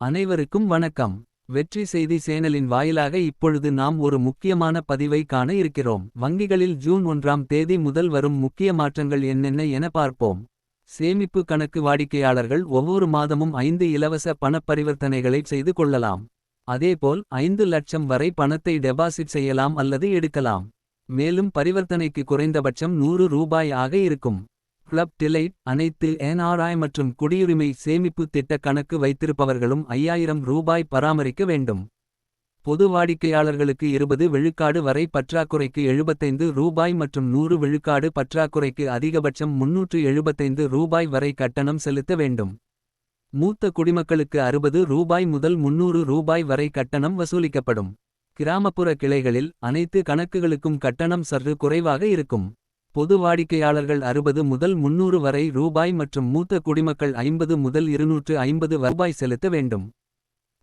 அனைவருக்கும் வணக்கம். வெற்றி செய்தி சேனலின் வாயிலாக இப்பொழுது நாம் ஒரு முக்கியமான பதிவை காண இருக்கிறோம். வங்கிகளில் ஜூன் ஒன்றாம் தேதி முதல் வரும் முக்கிய மாற்றங்கள் என்னென்ன என பார்ப்போம். சேமிப்பு கணக்கு வாடிக்கையாளர்கள் ஒவ்வொரு மாதமும் ஐந்து இலவச பணப் பரிவர்த்தனைகளை செய்து கொள்ளலாம். அதேபோல் ஐந்து லட்சம் வரை பணத்தை டெபாசிட் செய்யலாம் அல்லது எடுக்கலாம். மேலும் பரிவர்த்தனைக்கு குறைந்தபட்சம் நூறு ரூபாய் ஆக இருக்கும். கிளப் டிலைட் அனைத்து என்ஆர்ஐ மற்றும் குடியுரிமை சேமிப்பு திட்ட கணக்கு வைத்திருப்பவர்களும் ஐயாயிரம் ரூபாய் பராமரிக்க வேண்டும். பொது வாடிக்கையாளர்களுக்கு இருபது விழுக்காடு வரை பற்றாக்குறைக்கு எழுபத்தைந்து ரூபாய் மற்றும் நூறு விழுக்காடு பற்றாக்குறைக்கு அதிகபட்சம் முன்னூற்று எழுபத்தைந்து ரூபாய் வரை கட்டணம் செலுத்த வேண்டும். மூத்த குடிமக்களுக்கு அறுபது ரூபாய் முதல் முன்னூறு ரூபாய் வரை கட்டணம் வசூலிக்கப்படும். கிராமப்புற கிளைகளில் அனைத்து கணக்குகளுக்கும் கட்டணம் சற்று குறைவாக இருக்கும். பொது வாடிக்கையாளர்கள் அறுபது முதல் முன்னூறு வரை ரூபாய் மற்றும் மூத்த குடிமக்கள் ஐம்பது முதல் இருநூற்று ஐம்பது ரூபாய் செலுத்த வேண்டும்.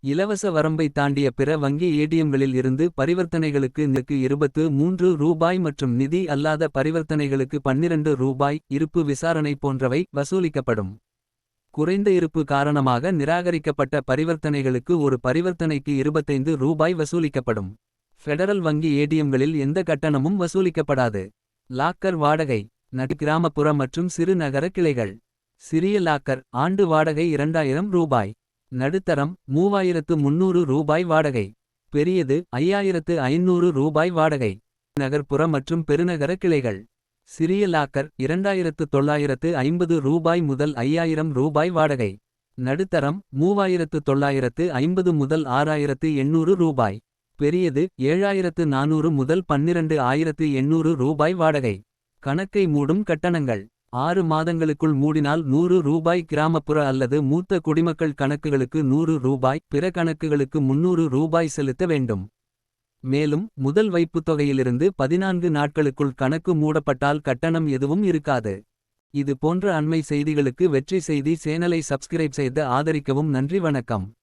இலவச வரம்பை தாண்டிய பிற வங்கி ஏடிஎம்களில் இருந்து பரிவர்த்தனைகளுக்கு நிற்கு இருபத்து மூன்று ரூபாய் மற்றும் நிதி அல்லாத பரிவர்த்தனைகளுக்கு பன்னிரண்டு ரூபாய் இருப்பு விசாரணை போன்றவை வசூலிக்கப்படும். குறைந்த இருப்பு காரணமாக நிராகரிக்கப்பட்ட பரிவர்த்தனைகளுக்கு ஒரு பரிவர்த்தனைக்கு இருபத்தைந்து ரூபாய் வசூலிக்கப்படும். ஃபெடரல் வங்கி ஏடிஎம்களில் எந்த கட்டணமும் வசூலிக்கப்படாது. லாக்கர் வாடகை நடிகிராமப்புற மற்றும் சிறு நகர கிளைகள். சிறிய லாக்கர் ஆண்டு வாடகை இரண்டாயிரம் ரூபாய். நடுத்தரம் மூவாயிரத்து முன்னூறு ரூபாய் வாடகை. பெரியது ஐயாயிரத்து ஐநூறு ரூபாய் வாடகை. நகர்ப்புற மற்றும் பெருநகர கிளைகள். சிறிய லாக்கர் இரண்டாயிரத்து தொள்ளாயிரத்து ஐம்பது ரூபாய் முதல் ஐயாயிரம் ரூபாய் வாடகை. நடுத்தரம் மூவாயிரத்து தொள்ளாயிரத்து ஐம்பது முதல் ஆறாயிரத்து எண்ணூறு ரூபாய். பெரியது ஏழாயிரத்து நானூறு முதல் பன்னிரண்டு ஆயிரத்து எண்ணூறு ரூபாய் வாடகை. கணக்கை மூடும் கட்டணங்கள். ஆறு மாதங்களுக்குள் மூடினால் நூறு ரூபாய் கிராமப்புற அல்லது மூத்த குடிமக்கள் கணக்குகளுக்கு நூறு ரூபாய் பிற கணக்குகளுக்கு முன்னூறு ரூபாய் செலுத்த வேண்டும். மேலும் முதல் வைப்புத் தொகையிலிருந்து பதினான்கு நாட்களுக்குள் கணக்கு மூடப்பட்டால் கட்டணம் எதுவும் இருக்காது. இது போன்ற அண்மை செய்திகளுக்கு வெற்றி செய்தி சேனலை சப்ஸ்கிரைப் செய்து ஆதரிக்கவும் நன்றி வணக்கம்.